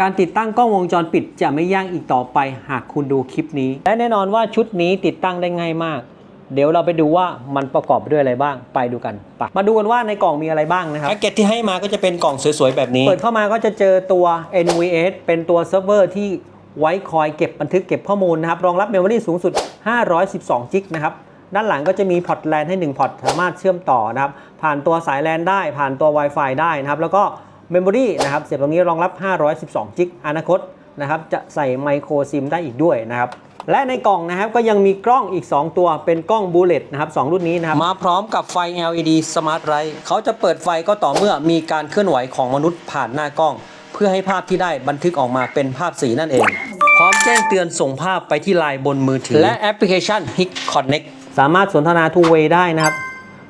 การติดตั้งกล้องวงจรปิดจะไม่ยากอีกต่อไปหากคุณดูคลิปนี้ และแน่นอนว่าชุดนี้ติดตั้งได้ง่ายมาก เดี๋ยวเราไปดูว่ามันประกอบไปด้วยอะไรบ้างไปดูกันไปมาดูกันว่าในกล่องมีอะไรบ้างนะครับแพ็กเกจที่ให้มาก็จะเป็นกล่องสวยๆแบบนี้ เปิดเข้ามาก็จะเจอตัว NVS เป็นตัวเซิร์ฟเวอร์ที่ไว้คอยเก็บบันทึกเก็บข้อมูลนะครับรองรับเมมโมรีสูงสุด 512 จิกนะครับด้านหลังก็จะมีพอร์ตแลนให้1พอร์ตสามารถเชื่อมต่อนะครับผ่านตัวสายแลนได้ผ่านตัว Wi-Fi ได้นะครับแล้วก็ เมมโมรีนะครับเสียบตรงนี้รองรับ 512 จิกอนาคตนะครับจะใส่ไมโครซิมได้อีกด้วยนะครับและในกล่องนะครับก็ยังมีกล้องอีก 2 ตัวเป็นกล้องบูเลตนะครับสองรุ่นนี้นะครับมาพร้อมกับไฟ LED Smart Light เขาจะเปิดไฟก็ต่อเมื่อมีการเคลื่อนไหวของมนุษย์ผ่านหน้ากล้อง เพื่อให้ภาพที่ได้บันทึกออกมาเป็นภาพสีนั่นเอง พร้อมแจ้งเตือนส่งภาพไปที่ไลน์บนมือถือ และแอปพลิเคชัน HIC Connect สามารถสนทนาทูเวได้นะครับ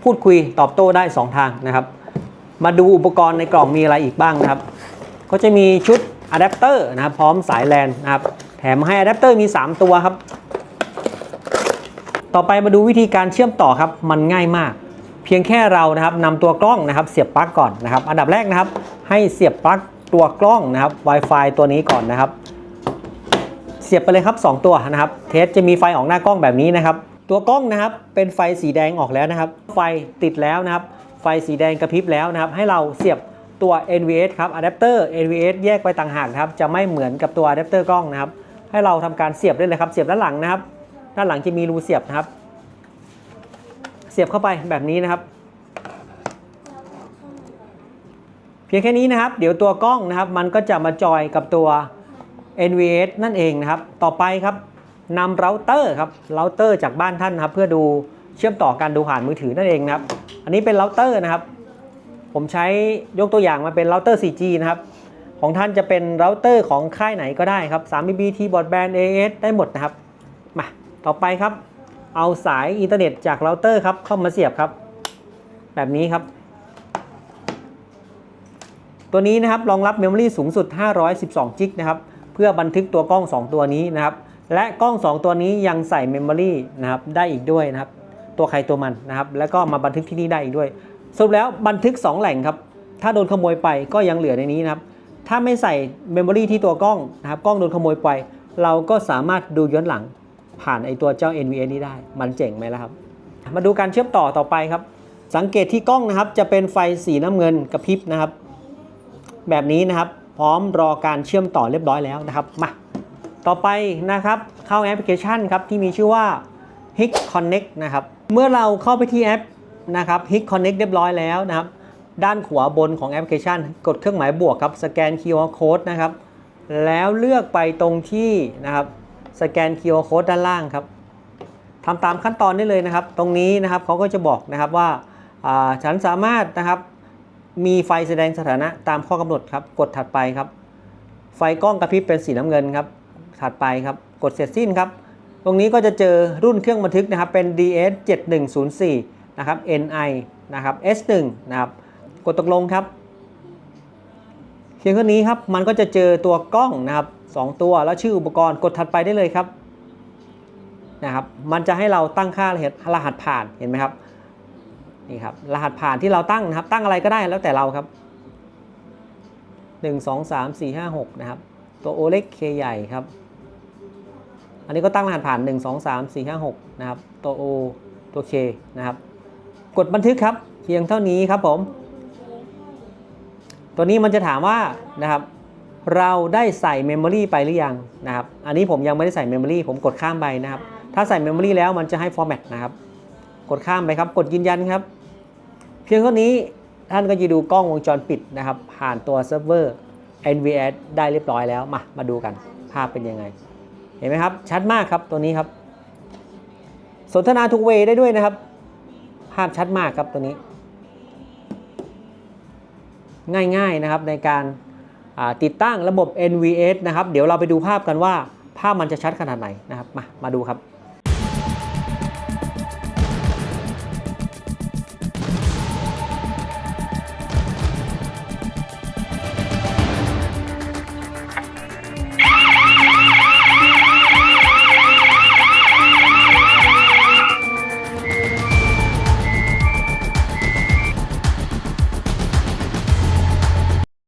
พูดคุยตอบโต้ได้ 2 ทางนะครับ มาดูอุปกรณ์ในกล่องมีอะไรอีกบ้างนะครับ ก็จะมีชุดอะแดปเตอร์นะครับพร้อมสายแลนนะครับ แถมให้อะแดปเตอร์มี 3 ตัวครับ ต่อไปมาดูวิธีการเชื่อมต่อครับ มันง่ายมาก เพียงแค่เรานะครับนำตัวกล้องนะครับ เสียบปลั๊กก่อนนะครับ อันดับแรกนะครับ ให้เสียบปลั๊กตัวกล้องนะครับ Wi-Fi ตัวนี้ก่อนนะครับ เสียบไปเลยครับ 2 ตัวนะครับ เทสจะมีไฟออกหน้ากล้องแบบนี้นะครับ ตัวกล้องนะครับเป็นไฟสีแดงออกแล้วนะครับ ไฟติดแล้วนะครับ ไฟสีแดงกระพริบแล้วนะครับ ให้เราเสียบตัว NVS ครับอะแดปเตอร์ NVS แยกไปต่างหากนะครับ จะไม่เหมือนกับตัวอะแดปเตอร์กล้องนะครับ ให้เราทำการเสียบได้เลยครับ เสียบด้านหลังนะครับ ด้านหลังจะมีรูเสียบนะครับ เสียบเข้าไปแบบนี้นะครับ เพียงแค่นี้นะครับ เดี๋ยวตัวกล้องนะครับ มันก็จะมาจอยกับตัว NVS นั่นเองนะครับ ต่อไปครับนำเราเตอร์ครับเราเตอร์จากบ้านท่านนครับ เพื่อดู เชื่อมต่อการดูผ่านมือถือนั่นเองนะครับ อันนี้เป็นเราเตอร์นะครับ ผมใช้ยกตัวอย่างมาเป็นเราเตอร์ 4G นะครับ ของท่านจะเป็นเราเตอร์ของค่ายไหนก็ได้ครับ 3BB T Broadband AS ได้หมดนะครับ มา ต่อไปครับ เอาสายอินเทอร์เน็ตจากเราเตอร์ครับเข้ามาเสียบครับ แบบนี้ครับ ตัวนี้นะครับรองรับเมมโมรีสูงสุด 512จิกนะครับ เพื่อบันทึกตัวกล้อง 2 ตัวนี้นะครับ และกล้อง 2 ตัวนี้ยังใส่เมมโมรีนะครับ ได้อีกด้วยนะครับ ตัวใครตัวมันนะครับ แล้วก็มาบันทึกที่นี่ได้อีกด้วย สรุปแล้วบันทึก 2 แหล่งครับ ถ้าโดนขโมยไปก็ยังเหลือในนี้นะครับ ถ้าไม่ใส่เมมโมรีที่ตัวกล้องนะครับ กล้องโดนขโมยไป เราก็สามารถดูย้อนหลังผ่านไอตัวเจ้า NVS นี้ได้ มันเจ๋งไหมล่ะครับ มาดูการเชื่อมต่อต่อไปครับ สังเกตที่กล้องนะครับ จะเป็นไฟสีน้ำเงินกระพริบนะครับ แบบนี้นะครับ พร้อมรอการเชื่อมต่อเรียบร้อยแล้วนะครับ มา ต่อไปนะครับ เข้าแอปพลิเคชันครับที่มีชื่อว่า HIC Connect นะครับ เมื่อเราเข้าไปที่แอปนะครับ HIC Connect เรียบร้อยแล้วนะครับ ด้านขวาบนของแอปพลิเคชัน กดเครื่องหมายบวกครับ สแกน QR Code นะครับ แล้วเลือกไปตรงที่นะครับ สแกน QR Code ด้านล่างครับทำตามขั้นตอนได้เลยนะครับ ตรงนี้นะครับเขาก็จะบอกนะครับว่าอ่าฉันสามารถนะครับมีไฟแสดงสถานะตามข้อกำหนดครับ กดถัดไปครับ ไฟกล้องกระพริบเป็นสีน้ำเงินครับ ถัดไปครับ กดเสร็จสิ้นครับ ตรงนี้ก็จะเจอรุ่นเครื่องบันทึกนะครับเป็น DS 7104นะครับ NI นะครับ S1 นะครับกดตกลงครับเพียงเท่านี้ครับมันก็จะเจอตัวกล้องนะครับสองตัวแล้วชื่ออุปกรณ์กดถัดไปได้เลยครับนะครับ มันจะให้เราตั้งค่ารหัสรหัสผ่านเห็นไหมครับนี่ครับรหัสผ่านที่เราตั้งนะครับ ตั้งอะไรก็ได้แล้วแต่เราครับ 1 2 3 4 5 6 นะครับ ตัว O เล็ก K ใหญ่ครับ อันนี้ก็ตั้งรหัสผ่าน 1 2 3 4 5 6 นะครับ ตัว O ตัว K นะครับ กดบันทึกครับ เพียงเท่านี้ครับผม ตัวนี้มันจะถามว่านะครับเราได้ใส่เมมโมรีไปหรือยังนะครับ อันนี้ผมยังไม่ได้ใส่เมมโมรีผมกดข้ามไปนะครับ ถ้าใส่เมมโมรีแล้วมันจะให้ฟอร์แมตนะครับ กดข้ามไปครับ กดยืนยันครับ เพียงเท่านี้ท่านก็จะดูกล้องวงจรปิดนะครับ ผ่านตัวเซิร์ฟเวอร์ NVS ได้เรียบร้อยแล้ว มา มาดูกัน ภาพเป็นยังไง เห็นไหมครับ ชัดมากครับตัวนี้ครับ สนทนาทุกเวยได้ด้วยนะครับ ภาพชัดมากครับตัวนี้ ง่ายๆนะครับในการาติดตั้งระบบ NVS นะครับ เดี๋ยวเราไปดูภาพกันว่า ภาพมันจะชัดขนาดไหนนะครับ มา มาดูครับ